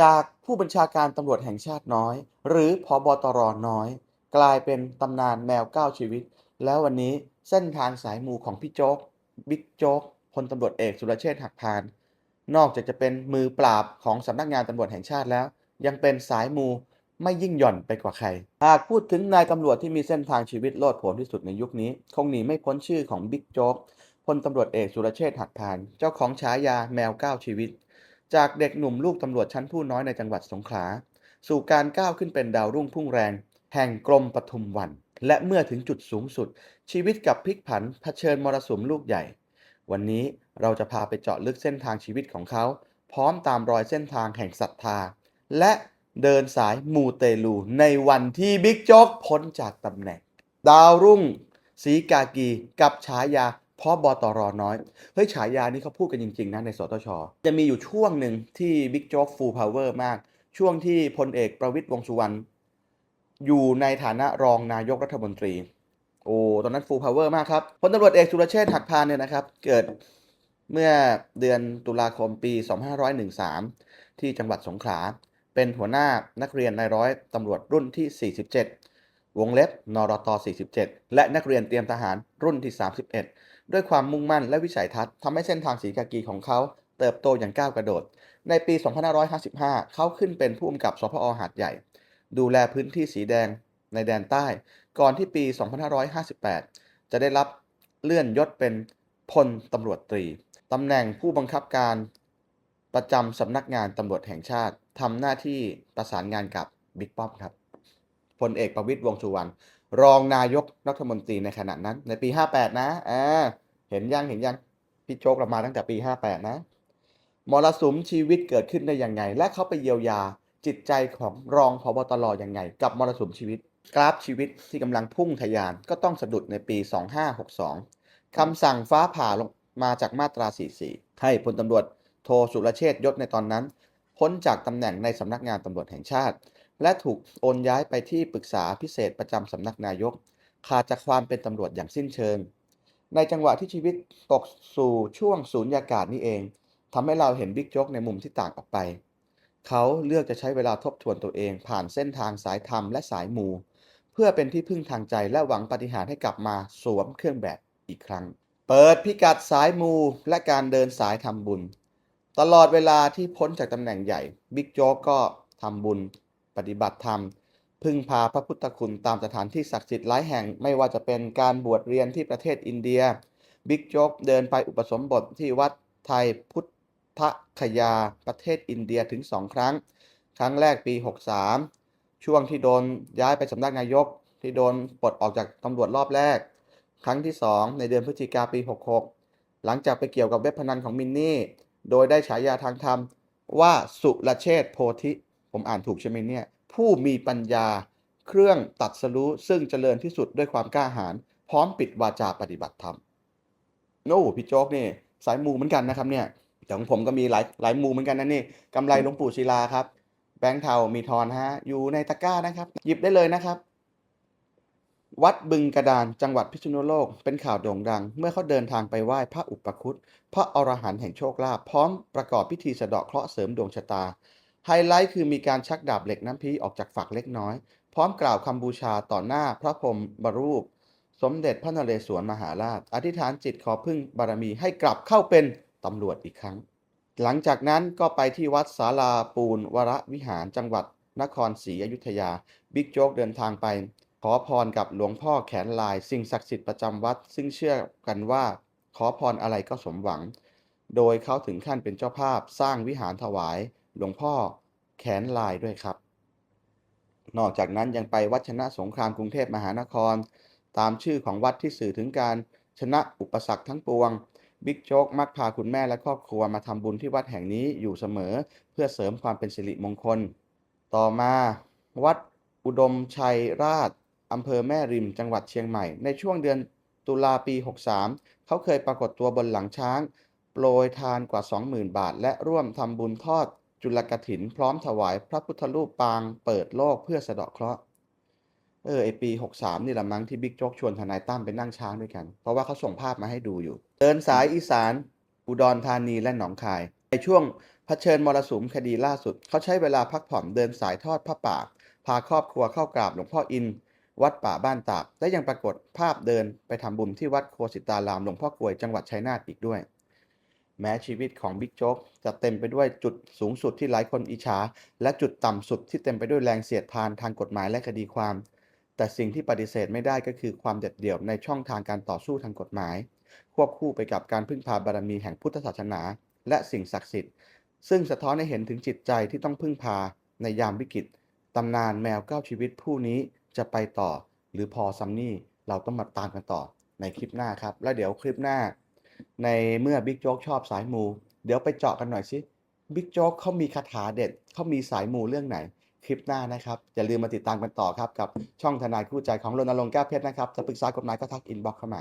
จากผู้บัญชาการตำรวจแห่งชาติน้อย หรือพบตรน้อย กลายเป็นตำนานแมวเก้าชีวิต แล้ววันนี้เส้นทางสายมูของพี่โจ๊กบิ๊กโจ๊กพลตำรวจเอกสุรเชษฐ์หักพาน นอกจากจะเป็นมือปราบของสำนักงานตำรวจแห่งชาติแล้ว ยังเป็นสายมูไม่ยิ่งหย่อนไปกว่าใคร หากพูดถึงนายตำรวจที่มีเส้นทางชีวิตโลดโผนที่สุดในยุคนี้ คงหนีไม่พ้นชื่อของบิ๊กโจ๊กพลตำรวจเอกสุรเชษฐ์หักพาน เจ้าของฉายาแมวเก้าชีวิต จากเด็กหนุ่มลูกตำรวจชั้นผู้น้อยในจังหวัดสงขลา สู่การก้าวขึ้นเป็นดาวรุ่งพุ่งแรง แห่งกรมปทุมวัน และเมื่อถึงจุดสูงสุด ชีวิตกับพลิกผันเผชิญมรสุมลูกใหญ่ วันนี้เราจะพาไปเจาะลึกเส้นทางชีวิตของเขา พร้อมตามรอยเส้นทางแห่งศรัทธา และเดินสายมูเตลูในวันที่บิ๊กโจ๊กพ้นจากตำแหน่ง ดาวรุ่ง สีกากี กับฉายา พ่อบอตรน้อย เฮ้ยฉายานี้เขาพูดกันจริง ๆ นะในสตช จะมีอยู่ช่วงหนึ่งที่บิ๊กโจ๊กฟูลพาวเวอร์มาก ช่วงที่พลเอกประวิตยวงสุวรรณอยู่ในฐานะรองนายกรัฐมนตรี โอ้ ตอนนั้นฟูลพาวเวอร์มากครับ พลตำรวจเอกสุรเชษฐ์หักพานเนี่ยนะครับ เกิดเมื่อเดือนตุลาคมปี 2513 ที่จังหวัดสงขลา เป็นหัวหน้านักเรียนนายร้อยตำรวจรุ่นที่ 47 วงเล็บ นรต 47 และนักเรียนเตรียมทหารรุ่นที่ 31 ด้วยความมุ่งมั่นและวิสัยทัศน์ทำให้เส้นทางสีกากีของเขาเติบโตอย่างก้าวกระโดด ในปี 2555 เขาขึ้นเป็นผู้กำกับสพอหาดใหญ่ ดูแลพื้นที่สีแดงในแดนใต้ ก่อนที่ปี 2558 จะได้รับเลื่อนยศเป็นพลตำรวจตรีตำแหน่งผู้บังคับการประจำสำนักงานตำรวจแห่งชาติทำหน้าที่ประสานงานกับบิ๊กป้อมครับพลเอกประวิตยวงสุวรรณ รองนายกรัฐมนตรีในขณะนั้น ในปี 58 นะอ่าเห็นยังเห็นยังพี่โจ๊กเรามาตั้งแต่ปี 58 นะมรสุมชีวิตเกิดขึ้นได้ยังไง และเขาไปเยียวยาจิตใจของรองพบตรยังไง กับมรสุมชีวิต กราฟชีวิตที่กำลังพุ่งทะยานก็ต้องสะดุดในปี 2562คำสั่งฟ้าผ่าลงมาจากมาตรา 44 ให้พลตำรวจโทสุรเชษยศในตอนนั้นพ้นจากตำแหน่งในสำนักงานตำรวจแห่งชาติ และถูกโอนย้ายไปที่ปรึกษาพิเศษประจำสำนักนายก ขาดจากความเป็นตำรวจอย่างสิ้นเชิง ในจังหวะที่ชีวิตตกสู่ช่วงสูญญากาศนี้เองทำให้เราเห็นบิ๊กโจ๊กในมุมที่ต่างออกไป เขาเลือกจะใช้เวลาทบทวนตัวเอง ผ่านเส้นทางสายธรรมและสายมู เพื่อเป็นที่พึ่งทางใจและหวังปฏิหารให้กลับมาสวมเครื่องแบบอีกครั้ง เปิดพิกัดสายมูและการเดินสายทำบุญ ตลอดเวลาที่พ้นจากตำแหน่งใหญ่บิ๊กโจ๊กก็ทำบุญ ปฏิบัติธรรม พึ่งพาพระพุทธคุณตามสถานที่ศักดิ์สิทธิ์หลายแห่งไม่ว่าจะเป็นการบวชเรียนที่ประเทศอินเดีย บิ๊กโจ๊กเดินไปอุปสมบทที่วัดไทยพุทธคยาประเทศอินเดียถึงสองครั้ง ครั้งแรกปี 63 ช่วงที่โดนย้ายไปสำนักนายกที่โดนปลดออกจากตำรวจรอบแรก ครั้งที่ 2 ในเดือนพฤศจิกาปี 66 หลังจากไปเกี่ยวกับเว็บพนันของมินนี่ โดยได้ฉายาทางธรรมว่าสุรเชษฐโพธิ ผมอ่านถูกใช่ไหมเนี่ย ผู้มีปัญญาเครื่องตัดสรู้ซึ่งเจริญที่สุดด้วยความกล้าหาญพร้อมปิดวาจาปฏิบัติธรรมโน้พี่โจ๊กนี่สายมูเหมือนกันนะครับเนี่ยแต่ของผมก็มีหลายหลายมูเหมือนกันนะนี่กำไรหลวงปู่ศิลาครับ แบงค์เทามีทอนฮะอยู่ในตะกร้านะครับ หยิบได้เลยนะครับ วัดบึงกระดานจังหวัดพิษณุโลก เป็นข่าวโด่งดัง เมื่อเขาเดินทางไปไหว้พระอุปคุตพระอรหันต์แห่งโชคลาภพร้อมประกอบพิธีสะเดาะเคราะห์เสริมดวงชะตา ไฮไลท์คือมีการชักดาบเหล็กน้ำพีออกจากฝักเล็กน้อย พร้อมกล่าวคำบูชาต่อหน้าพระพรหมบรูป สมเด็จพระนเรศวรมหาราช อธิษฐานจิตขอพึ่งบารมีให้กลับเข้าเป็นตำรวจอีกครั้ง หลังจากนั้นก็ไปที่วัดศาลาปูนวรวิหารจังหวัดนครศรีอยุธยา บิ๊กโจ๊กเดินทางไป ขอพรกับหลวงพ่อแขนลาย สิ่งศักดิ์สิทธิ์ประจำวัด ซึ่งเชื่อกันว่า ขอพรอะไรก็สมหวัง โดยเขาถึงขั้นเป็นเจ้าภาพสร้างวิหารถวาย หลวงพ่อแขนลายด้วยครับ นอกจากนั้นยังไปวัดชนะสงครามกรุงเทพมหานคร ตามชื่อของวัดที่สื่อถึงการชนะอุปสรรคทั้งปวง บิ๊กโจ๊กมักพาคุณแม่และครอบครัวมาทำบุญที่วัดแห่งนี้อยู่เสมอ เพื่อเสริมความเป็นสิริมงคล ต่อมาวัดอุดมชัยราชอำเภอแม่ริมจังหวัดเชียงใหม่ ในช่วงเดือนตุลาปี 63 เขาเคยปรากฏตัวบนหลังช้าง โปรยทานกว่า 20,000 บาท และร่วมทำบุญทอด จุลกถินพร้อมถวายพระพุทธรูปปางเปิดโลกเพื่อสะเดาะเคราะห์เออไอปี 63 นี่ละมั้งที่บิ๊กโจ๊กชวนทนายตั้มไปนั่งช้างด้วยกัน เพราะว่าเขาส่งภาพมาให้ดูอยู่ เดินสายอีสาน อุดรธานีและหนองคาย ในช่วงเผชิญมรสุมคดีล่าสุด เขาใช้เวลาพักผ่อนเดินสายทอดผ้าป่า พาครอบครัวเข้ากราบหลวงพ่ออิน วัดป่าบ้านตากและยังปรากฏภาพเดินไปทำบุญที่วัดโคสิตารามหลวงพ่อกลวยจังหวัดชัยนาทอีกด้วย แม้ชีวิตของบิ๊กโจ๊กจะเต็มไปด้วยจุดสูงสุดที่หลายคนอิจฉาและจุดต่ำสุดที่เต็มไปด้วยแรงเสียดทานทางกฎหมายและคดีความ แต่สิ่งที่ปฏิเสธไม่ได้ก็คือความเด็ดเดี่ยวในช่องทางการต่อสู้ทางกฎหมาย ควบคู่ไปกับการพึ่งพาบารมีแห่งพุทธศาสนา และสิ่งศักดิ์สิทธิ์ ซึ่งสะท้อนให้เห็นถึงจิตใจที่ต้องพึ่งพาในยามวิกฤตตำนานแมวเก้าชีวิตผู้นี้จะไปต่อ หรือพอซัมนี่เราต้องมาตามกันต่อในคลิปหน้าครับ แล้วเดี๋ยวคลิปหน้า ในเมื่อบิ๊กโจ๊กชอบสายมู เดี๋ยวไปเจาะกันหน่อยสิบิ๊กโจ๊กเขามีคาถาเด็ดเขามีสายมูเรื่องไหน คลิปหน้านะครับ อย่าลืมมาติดตามกันต่อครับ กับช่องทนายคู่ใจของรณรงค์แก้วเพชรนะครับ จะปรึกษากฎหมายก็ทักอินบ็อกเข้ามา